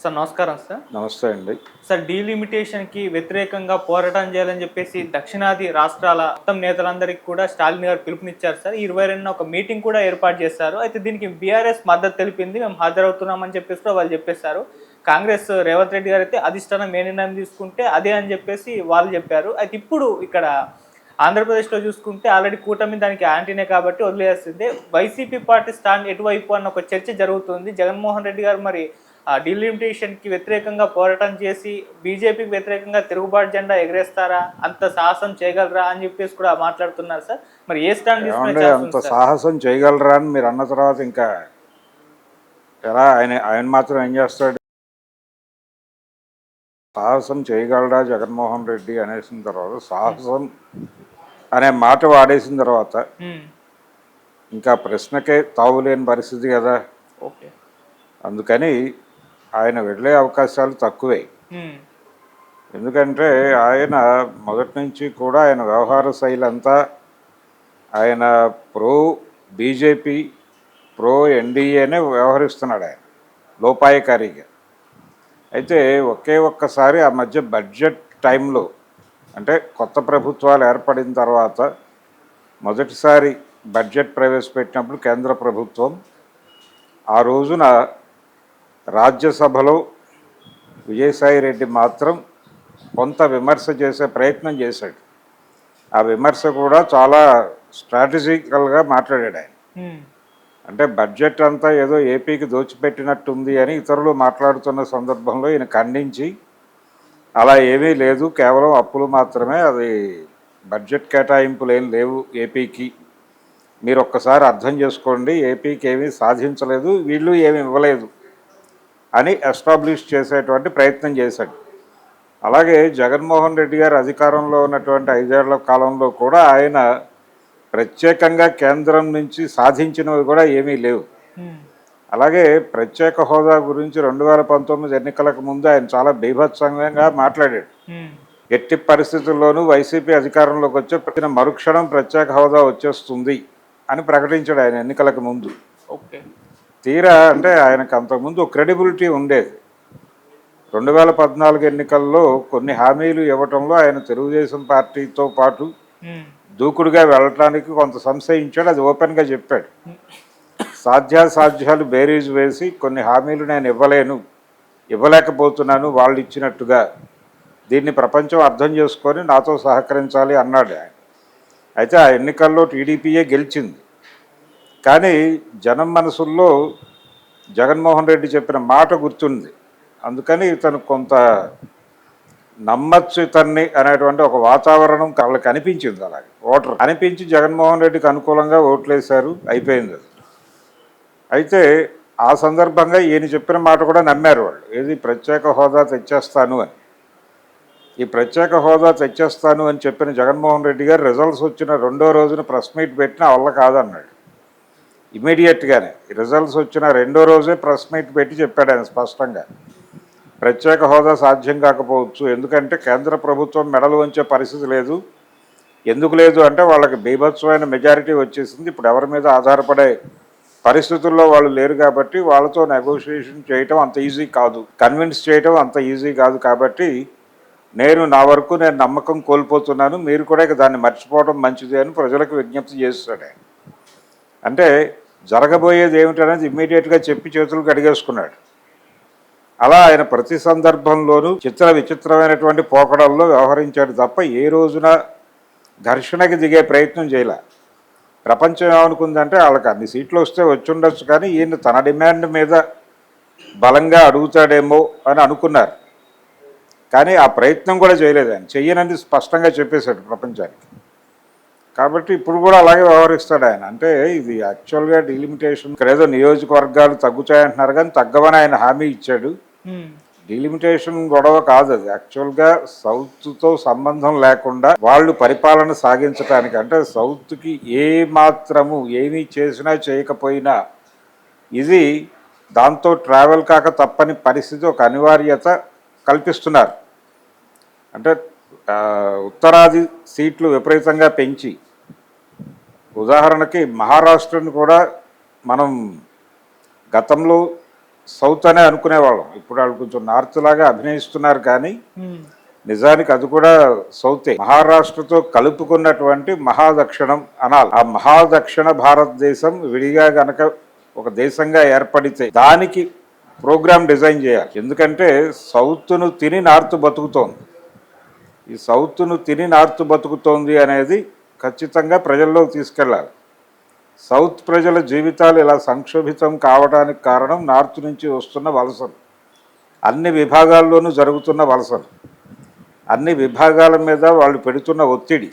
Sir నమస్కారం sir. నమస్తే అండి. సార్ డీలిమిటేషన్కి వ్యతిరేకంగా పోరాటం చేయాలని చెప్పేసి దక్షిణాది రాష్ట్రాల మొత్తం నేతలందరికీ కూడా స్టాలిన్ గారు పిలుపునిచ్చారు సార్. ఇరవై రెండున ఒక మీటింగ్ కూడా ఏర్పాటు చేశారు. అయితే దీనికి బీఆర్ఎస్ మద్దతు తెలిపింది. మేము హాజరవుతున్నామని చెప్పేసి కూడా వాళ్ళు చెప్పేశారు. కాంగ్రెస్ రేవంత్ రెడ్డి గారు అయితే అధిష్టానం ఏ నిర్ణయం తీసుకుంటే అదే అని చెప్పేసి వాళ్ళు చెప్పారు. అయితే ఇప్పుడు ఇక్కడ ఆంధ్రప్రదేశ్లో చూసుకుంటే ఆల్రెడీ కూటమి దానికి యాంటీనే కాబట్టి వదిలేసిందే. వైసీపీ పార్టీ స్టాండ్ ఎటువైపు అన్న ఒక చర్చ జరుగుతుంది. జగన్మోహన్ రెడ్డి గారు మరి డీలిమిటేషన్కి వ్యతిరేకంగా పోరాటం చేసి బీజేపీకి వ్యతిరేకంగా తిరుగుబాటు జెండా ఎగరేస్తారా? అంత సాహసం చేయగలరా? అని చెప్పేసి కూడా మాట్లాడుతున్నారు సార్. మరి ఏ స్టాండ్ అంత? సాహసం చేయగలరా అని మీరు అన్న తర్వాత ఇంకా ఎలా ఆయన ఆయన మాత్రం ఏం చేస్తాడు? సాహసం చేయగలరా జగన్మోహన్ రెడ్డి అనేసిన తర్వాత సాహసం అనే మాట వాడేసిన తర్వాత. ఇంకా ప్రశ్నకే తావులేని పరిస్థితి కదా. ఓకే. అందుకని ఆయన వెళ్ళే అవకాశాలు తక్కువే. ఎందుకంటే ఆయన మొదటి నుంచి కూడా ఆయన వ్యవహార శైలి అంతా ఆయన ప్రో బీజేపీ ప్రో ఎన్డీఏనే వ్యవహరిస్తున్నాడు ఆయన లోపాయకారిగా అయితే ఒకే ఒక్కసారి ఆ మధ్య బడ్జెట్ టైంలో అంటే కొత్త ప్రభుత్వాలు ఏర్పడిన తర్వాత మొదటిసారి బడ్జెట్ ప్రవేశపెట్టినప్పుడు కేంద్ర ప్రభుత్వం ఆ రోజున రాజ్యసభలో విజయసాయి రెడ్డి మాత్రం కొంత విమర్శ చేసే ప్రయత్నం చేశాడు. ఆ విమర్శ కూడా చాలా స్ట్రాటజికల్గా మాట్లాడాడు ఆయన. అంటే బడ్జెట్ అంతా ఏదో ఏపీకి దోచిపెట్టినట్టుంది అని ఇతరులు మాట్లాడుతున్న సందర్భంలో ఈయన ఖండించి అలా ఏమీ లేదు కేవలం అప్పులు మాత్రమే అది బడ్జెట్ కేటాయింపులు ఏం లేవు ఏపీకి. మీరు ఒక్కసారి అర్థం చేసుకోండి ఏపీకి ఏమీ సాధించలేదు వీళ్ళు ఏమీ ఇవ్వలేదు. అని ఎస్టాబ్లిష్ చేసేటువంటి ప్రయత్నం చేశాడు. అలాగే జగన్మోహన్ రెడ్డి గారు అధికారంలో ఉన్నటువంటి ఐదేళ్ళ కాలంలో కూడా ఆయన ప్రత్యేకంగా కేంద్రం నుంచి సాధించినవి కూడా ఏమీ లేవు. అలాగే ప్రత్యేక హోదా గురించి రెండు వేల పంతొమ్మిది ఎన్నికలకు ముందు ఆయన చాలా బీభత్సంగా మాట్లాడాడు. ఎట్టి పరిస్థితుల్లోనూ వైసీపీ అధికారంలోకి వచ్చే ప్రతి మరుక్షణం ప్రత్యేక హోదా వచ్చేస్తుంది అని ప్రకటించాడు ఆయన ఎన్నికలకు ముందు. ఓకే. తీరా అంటే ఆయనకు అంతకుముందు క్రెడిబిలిటీ ఉండేది. రెండు వేల పద్నాలుగు ఎన్నికల్లో కొన్ని హామీలు ఇవ్వటంలో ఆయన తెలుగుదేశం పార్టీతో పాటు. దూకుడుగా వెళ్ళటానికి కొంత సంశయించాడు. అది ఓపెన్గా చెప్పాడు. సాధ్యాసాధ్యాలు బేరీజ్ వేసి కొన్ని హామీలు నేను ఇవ్వలేను ఇవ్వలేకపోతున్నాను వాళ్ళు ఇచ్చినట్టుగా దీన్ని ప్రపంచం అర్థం చేసుకొని నాతో సహకరించాలి అన్నాడు ఆయన. అయితే ఆ ఎన్నికల్లో టీడీపీయే గెలిచింది. కానీ జనం మనసుల్లో జగన్మోహన్ రెడ్డి చెప్పిన మాట గుర్తుంది. అందుకని ఇతను కొంత నమ్మచ్చు ఇతన్ని అనేటువంటి ఒక వాతావరణం వాళ్ళకి అనిపించింది అలాగే. ఓటర్ అనిపించి జగన్మోహన్ రెడ్డికి అనుకూలంగా ఓట్లేశారు అయిపోయింది అది. అయితే ఆ సందర్భంగా ఈయన చెప్పిన మాట కూడా నమ్మారు వాళ్ళు. ఏది ప్రత్యేక హోదా తెచ్చేస్తాను అని. ఈ ప్రత్యేక హోదా తెచ్చేస్తాను అని చెప్పిన జగన్మోహన్ రెడ్డి గారు రిజల్ట్స్ వచ్చిన రెండో రోజున ప్రెస్ మీట్ పెట్టిన వల్ల కాదన్నాడు. ఇమీడియట్గానే. రిజల్ట్స్ వచ్చిన రెండో రోజే ప్రెస్ మీట్ పెట్టి చెప్పాడు ఆయన స్పష్టంగా. ప్రత్యేక హోదా సాధ్యం కాకపోవచ్చు. ఎందుకంటే కేంద్ర ప్రభుత్వం మెడలు వంచే పరిస్థితి లేదు. ఎందుకు లేదు అంటే వాళ్ళకి బీభత్సమైన మెజారిటీ వచ్చేసింది. ఇప్పుడు ఎవరి మీద ఆధారపడే పరిస్థితుల్లో వాళ్ళు లేరు కాబట్టి వాళ్ళతో నెగోషియేషన్ చేయటం అంత ఈజీ కాదు. కన్విన్స్ చేయటం అంత ఈజీ కాదు కాబట్టి నేను నా వరకు నేను నమ్మకం కోల్పోతున్నాను. మీరు కూడా ఇక దాన్ని మర్చిపోవడం మంచిది అని ప్రజలకు విజ్ఞప్తి చేస్తాడే అంటే జరగబోయేది ఏమిటనేది ఇమ్మీడియట్గా చెప్పి చేతులు కడిగేసుకున్నాడు. అలా ఆయన ప్రతి సందర్భంలోనూ చిత్ర విచిత్రమైనటువంటి పోకడల్లో వ్యవహరించాడు తప్ప ఏ రోజున ఘర్షణకి దిగే ప్రయత్నం చేయలే. ప్రపంచం ఏమనుకుందంటే వాళ్ళకి అన్ని సీట్లు వస్తే వచ్చుండొచ్చు కానీ ఈయన తన డిమాండ్ మీద బలంగా అడుగుతాడేమో అని అనుకున్నారు. కానీ ఆ ప్రయత్నం కూడా చేయలేదు ఆయన. చెయ్యనని స్పష్టంగా చెప్పేశాడు ప్రపంచానికి. కాబట్టి ఇప్పుడు కూడా అలాగే వ్యవహరిస్తాడు ఆయన. అంటే ఇది యాక్చువల్గా డిలిమిటేషన్ ఇక్కడ ఏదో నియోజకవర్గాలు తగ్గుతాయంటున్నారు కానీ తగ్గవని ఆయన హామీ ఇచ్చాడు. డిలిమిటేషన్ గొడవ కాదు అది. యాక్చువల్గా సౌత్తో సంబంధం లేకుండా వాళ్ళు పరిపాలన సాగించడానికి అంటే సౌత్కి ఏ మాత్రము ఏమీ చేసినా చేయకపోయినా ఇది దాంతో ట్రావెల్ కాక తప్పని పరిస్థితి ఒక అనివార్యత కల్పిస్తున్నారు. అంటే ఉత్తరాది సీట్లు విపరీతంగా పెంచి ఉదాహరణకి మహారాష్ట్రను కూడా మనం గతంలో సౌత్ అనే అనుకునేవాళ్ళం. ఇప్పుడు వాళ్ళు కొంచెం నార్త్ లాగా అభినయిస్తున్నారు కానీ నిజానికి అది కూడా సౌతే. మహారాష్ట్రతో కలుపుకున్నటువంటి మహాదక్షిణం అనాలి. ఆ మహాదక్షిణ భారతదేశం విడిగా గనక ఒక దేశంగా ఏర్పడితే దానికి ప్రోగ్రామ్ డిజైన్ చేయాలి. ఎందుకంటే సౌత్ను తిని నార్త్ బతుకుతోంది. ఈ సౌత్ను తిని నార్త్ బతుకుతోంది అనేది ఖచ్చితంగా ప్రజల్లోకి తీసుకెళ్ళాలి. సౌత్ ప్రజల జీవితాలు ఇలా సంక్షోభితం కావడానికి కారణం నార్త్ నుంచి వస్తున్న వలసలు. అన్ని విభాగాల్లోనూ జరుగుతున్న వలసలు. అన్ని విభాగాల మీద వాళ్ళు పెడుతున్న ఒత్తిడి.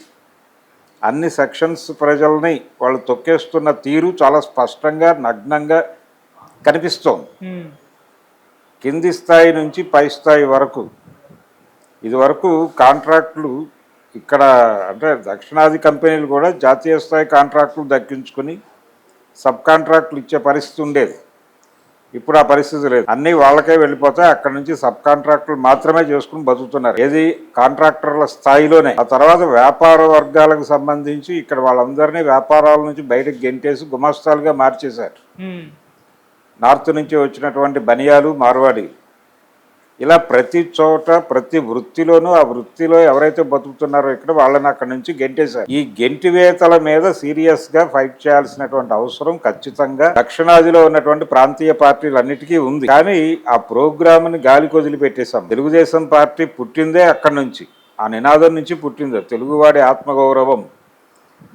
అన్ని సెక్షన్స్ ప్రజల్ని వాళ్ళు తొక్కేస్తున్న తీరు చాలా స్పష్టంగా నగ్నంగా కనిపిస్తోంది. కింది స్థాయి నుంచి పై స్థాయి వరకు. ఇది వరకు కాంట్రాక్టులు ఇక్కడ అంటే దక్షిణాది కంపెనీలు కూడా జాతీయ స్థాయి కాంట్రాక్టులు దక్కించుకొని సబ్ కాంట్రాక్టులు ఇచ్చే పరిస్థితి ఉండేది. ఇప్పుడు ఆ పరిస్థితి లేదు. అన్నీ వాళ్ళకే వెళ్ళిపోతాయి. అక్కడ నుంచి సబ్ కాంట్రాక్టులు మాత్రమే చేసుకుని బతుకుతున్నారు. ఏది కాంట్రాక్టర్ల స్థాయిలోనే. ఆ తర్వాత వ్యాపార వర్గాలకు సంబంధించి ఇక్కడ వాళ్ళందరినీ వ్యాపారాల నుంచి బయటకు గెంటేసి గుమస్తాలుగా మార్చేశారు. నార్త్ నుంచి వచ్చినటువంటి బనియాలు మార్వాడి ఇలా ప్రతి చోట ప్రతి వృత్తిలోనూ ఆ వృత్తిలో ఎవరైతే బతుకుతున్నారో ఇక్కడ వాళ్ళని అక్కడి నుంచి గెంటేశారు. ఈ గెంటివేతల మీద సీరియస్గా ఫైట్ చేయాల్సినటువంటి అవసరం ఖచ్చితంగా దక్షిణాదిలో ఉన్నటువంటి ప్రాంతీయ పార్టీలన్నిటికీ ఉంది. కానీ ఆ ప్రోగ్రామ్ని గాలికి వదిలిపెట్టేశాం. తెలుగుదేశం పార్టీ పుట్టిందే అక్కడి నుంచి. ఆ నినాదం నుంచి పుట్టింది. తెలుగువాడి ఆత్మగౌరవం.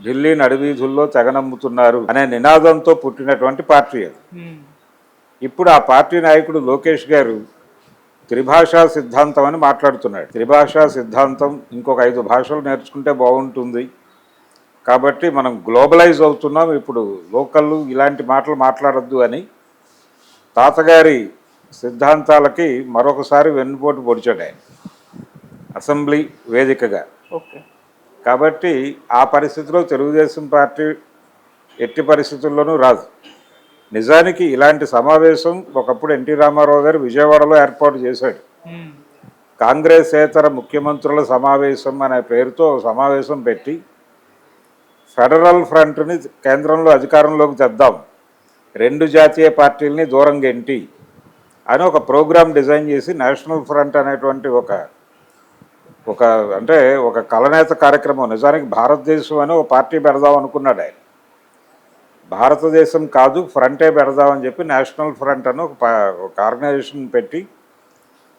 ఢిల్లీ నడివీధుల్లో తెగనమ్ముతున్నారు అనే నినాదంతో పుట్టినటువంటి పార్టీ అది. ఇప్పుడు ఆ పార్టీ నాయకుడు లోకేష్ గారు త్రిభాషా సిద్ధాంతం అని మాట్లాడుతున్నాడు. త్రిభాషా సిద్ధాంతం ఇంకొక ఐదు భాషలు నేర్చుకుంటే బాగుంటుంది. కాబట్టి మనం గ్లోబలైజ్ అవుతున్నాం. ఇప్పుడు లోకల్ ఇలాంటి మాటలు మాట్లాడొద్దు అని తాతగారి సిద్ధాంతాలకి మరొకసారి వెన్నుపోటు పొడిచాడు ఆయన. అసెంబ్లీ వేదికగా. ఓకే. కాబట్టి ఆ పరిస్థితిలో తెలుగుదేశం పార్టీ ఎట్టి పరిస్థితుల్లోనూ రాదు. నిజానికి ఇలాంటి సమావేశం ఒకప్పుడు ఎన్టీ రామారావు గారు విజయవాడలో ఏర్పాటు చేశాడు. కాంగ్రెసేతర ముఖ్యమంత్రుల సమావేశం అనే పేరుతో సమావేశం పెట్టి ఫెడరల్ ఫ్రంట్ని కేంద్రంలో అధికారంలోకి తెద్దాం. రెండు జాతీయ పార్టీలని దూరం గెంటి అని ఒక ప్రోగ్రామ్ డిజైన్ చేసి నేషనల్ ఫ్రంట్ అనేటువంటి ఒక ఒక అంటే ఒక కలనేత కార్యక్రమం. నిజానికి భారతదేశం అని ఒక పార్టీ పెడదాం అనుకున్నాడు ఆయన భారతదేశం కాదు ఫ్రంటే పెడదామని చెప్పి నేషనల్ ఫ్రంట్ అని ఒక ఒక ఆర్గనైజేషన్ పెట్టి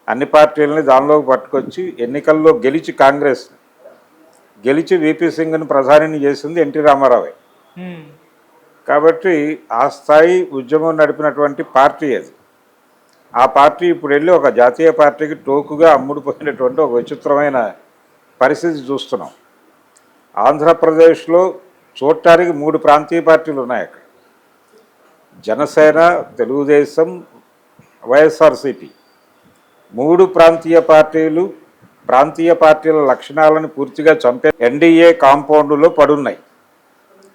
అన్ని పార్టీలని దానిలోకి పట్టుకొచ్చి ఎన్నికల్లో గెలిచి కాంగ్రెస్ గెలిచి విపి సింగ్ని ప్రధానిని చేసింది ఎన్టీ రామారావే. కాబట్టి ఆ స్థాయి ఉద్యమం నడిపినటువంటి పార్టీ అది. ఆ పార్టీ ఇప్పుడు వెళ్ళి ఒక జాతీయ పార్టీకి టోకుగా అమ్ముడుపోయినటువంటి ఒక విచిత్రమైన పరిస్థితి చూస్తున్నాం. ఆంధ్రప్రదేశ్లో చూడటానికి మూడు ప్రాంతీయ పార్టీలు ఉన్నాయి అక్కడ. జనసేన తెలుగుదేశం వైఎస్ఆర్సిపి. మూడు ప్రాంతీయ పార్టీలు ప్రాంతీయ పార్టీల లక్షణాలను పూర్తిగా చంపే ఎన్డీఏ కాంపౌండ్లో పడున్నాయి.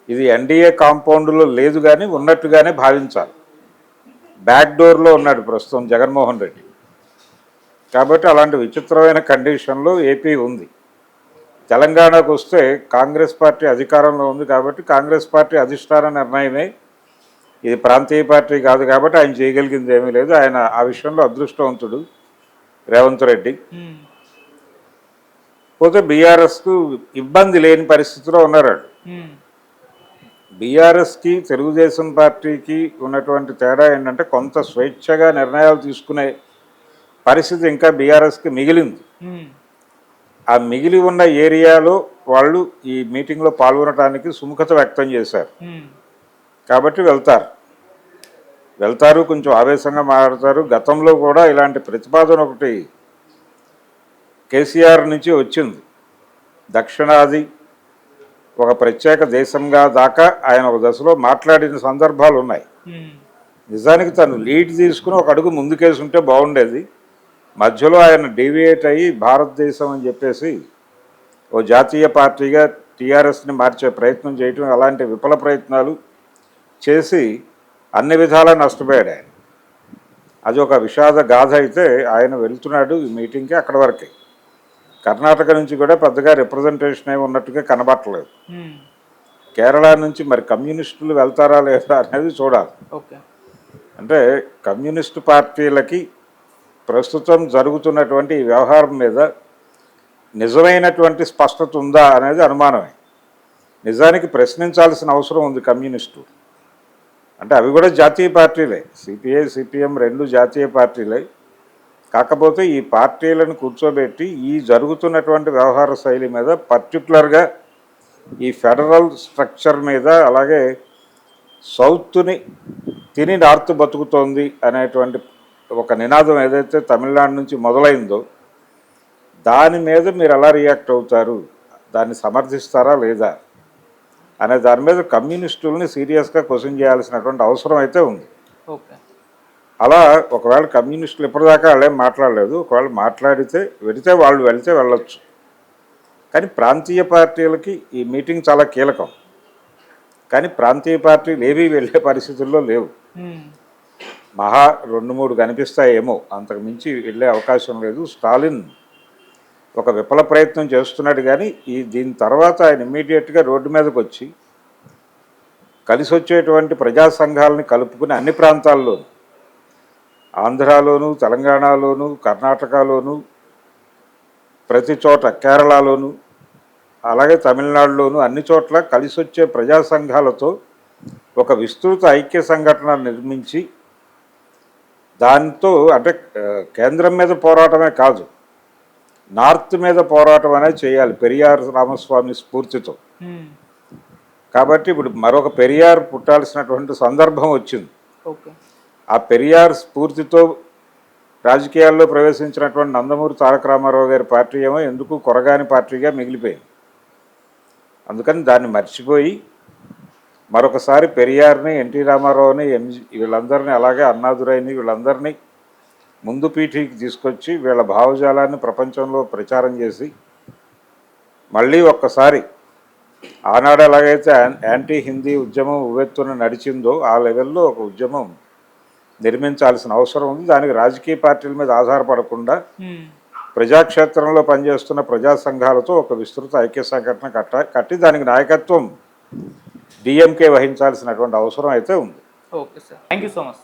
ఇది ఎన్డీఏ కాంపౌండ్లో లేదు కానీ ఉన్నట్టుగానే భావించాలి. బ్యాక్ డోర్లో ఉన్నాడు ప్రస్తుతం జగన్మోహన్ రెడ్డి. కాబట్టి అలాంటి విచిత్రమైన కండిషన్లో ఏపీ ఉంది. తెలంగాణకు వస్తే కాంగ్రెస్ పార్టీ అధికారంలో ఉంది కాబట్టి కాంగ్రెస్ పార్టీ అధిష్టాన నిర్ణయమే. ఇది ప్రాంతీయ పార్టీ కాదు కాబట్టి ఆయన చేయగలిగింది ఏమీ లేదు. ఆయన ఆ విషయంలో అదృష్టవంతుడు రేవంత్ రెడ్డి. పోతే బీఆర్ఎస్కు ఇబ్బంది లేని పరిస్థితిలో ఉన్నారు బీఆర్ఎస్కి తెలుగుదేశం పార్టీకి ఉన్నటువంటి తేడా ఏంటంటే కొంత స్వేచ్ఛగా నిర్ణయాలు తీసుకునే పరిస్థితి ఇంకా బీఆర్ఎస్కి మిగిలింది. ఆ మిగిలి ఉన్న ఏరియాలో వాళ్ళు ఈ మీటింగ్లో పాల్గొనడానికి సుముఖత వ్యక్తం చేశారు. కాబట్టి వెళ్తారు. వెళ్తారు కొంచెం ఆవేశంగా మాట్లాడతారు. గతంలో కూడా ఇలాంటి ప్రతిపాదన ఒకటి కేసీఆర్ నుంచి వచ్చింది. దక్షిణాది ఒక ప్రత్యేక దేశంగా దాకా ఆయన ఒక దశలో మాట్లాడిన సందర్భాలు ఉన్నాయి నిజానికి తను లీడ్ తీసుకుని ఒక అడుగు ముందుకేసి ఉంటే బాగుండేది. మధ్యలో ఆయన డీవియేట్ అయ్యి భారతదేశం అని చెప్పేసి ఓ జాతీయ పార్టీగా టీఆర్ఎస్ని మార్చే ప్రయత్నం చేయటం అలాంటి విఫల ప్రయత్నాలు చేసి అన్ని విధాలా నష్టపోయాడు ఆయన. అది ఒక విషాద గాథ అయితే ఆయన వెళ్తున్నాడు ఈ మీటింగ్కి అక్కడ వరకే. కర్ణాటక నుంచి కూడా పెద్దగా రిప్రజెంటేషన్ ఏమి ఉన్నట్టుగా కనబట్టలేదు. కేరళ నుంచి మరి కమ్యూనిస్టులు వెళ్తారా లేదా అనేది చూడాలి. అంటే కమ్యూనిస్టు పార్టీలకి ప్రస్తుతం జరుగుతున్నటువంటి ఈ వ్యవహారం మీద నిజమైనటువంటి స్పష్టత ఉందా అనేది అనుమానమే. నిజానికి ప్రశ్నించాల్సిన అవసరం ఉంది కమ్యూనిస్టు. అంటే అవి కూడా జాతీయ పార్టీలే. సిపిఐ సిపిఎం రెండు జాతీయ పార్టీలే. కాకపోతే ఈ పార్టీలను కూర్చోబెట్టి ఈ జరుగుతున్నటువంటి వ్యవహార శైలి మీద పర్టికులర్గా ఈ ఫెడరల్ స్ట్రక్చర్ మీద అలాగే సౌత్ని తిని నార్త్ బతుకుతోంది అనేటువంటి ఒక నినాదం ఏదైతే తమిళనాడు నుంచి మొదలైందో దాని మీద మీరు ఎలా రియాక్ట్ అవుతారు? దాన్ని సమర్థిస్తారా లేదా? అనే దాని మీద కమ్యూనిస్టుల్ని సీరియస్గా క్వశ్చన్ చేయాల్సినటువంటి అవసరం అయితే ఉంది. అలా ఒకవేళ కమ్యూనిస్టులు ఇప్పటిదాకా వాళ్ళేం మాట్లాడలేదు ఒకవేళ మాట్లాడితే వెళితే వాళ్ళు వెళితే వెళ్ళొచ్చు. కానీ ప్రాంతీయ పార్టీలకి ఈ మీటింగ్ చాలా కీలకం. కానీ ప్రాంతీయ పార్టీలు ఏవీ వెళ్ళే పరిస్థితుల్లో లేవు. మహా రెండు మూడు కనిపిస్తాయేమో. అంతకు మించి వెళ్ళే అవకాశం లేదు. స్టాలిన్ ఒక విఫల ప్రయత్నం చేస్తున్నాడు కానీ ఈ దీని తర్వాత ఆయన ఇమ్మీడియట్గా రోడ్డు మీదకి వచ్చి కలిసి వచ్చేటువంటి ప్రజా సంఘాలని కలుపుకుని అన్ని ప్రాంతాల్లోనూ ఆంధ్రాలోను తెలంగాణలోను కర్ణాటకలోను ప్రతి చోట కేరళలోను అలాగే తమిళనాడులోను అన్ని చోట్ల కలిసి వచ్చే ప్రజా సంఘాలతో ఒక విస్తృత ఐక్య సంఘటన నిర్మించి దాంతో అంటే కేంద్రం మీద పోరాటమే కాదు నార్త్ మీద పోరాటం అనేది చేయాలి పెరియార్ రామస్వామి స్ఫూర్తితో. కాబట్టి ఇప్పుడు మరొక పెరియార్ పుట్టాల్సినటువంటి సందర్భం వచ్చింది. ఆ పెరియార్ స్ఫూర్తితో రాజకీయాల్లో ప్రవేశించినటువంటి నందమూరి తారక రామారావు గారి పార్టీ ఏమో ఎందుకు కొరగాని పార్టీగా మిగిలిపోయింది. అందుకని దాన్ని మర్చిపోయి మరొకసారి పెరియార్ని ఎన్టీ రామారావుని ఎంజి వీళ్ళందరినీ అలాగే అన్నాదురైని వీళ్ళందరినీ ముందు పీఠీకి తీసుకొచ్చి వీళ్ళ భావజాలాన్ని ప్రపంచంలో ప్రచారం చేసి మళ్ళీ ఒక్కసారి ఆనాడు ఎలాగైతే యాంటీ హిందీ ఉద్యమం ఉవ్వెత్తున నడిచిందో ఆ లెవెల్లో ఒక ఉద్యమం నిర్మించాల్సిన అవసరం ఉంది దానికి రాజకీయ పార్టీల మీద ఆధారపడకుండా. ప్రజాక్షేత్రంలో పనిచేస్తున్న ప్రజా సంఘాలతో ఒక విస్తృత ఐక్య సంఘటన కట్ట కట్టి దానికి నాయకత్వం డిఎంకే వహించాల్సినటువంటి అవసరం అయితే ఉంది. Okay sir. Thank so much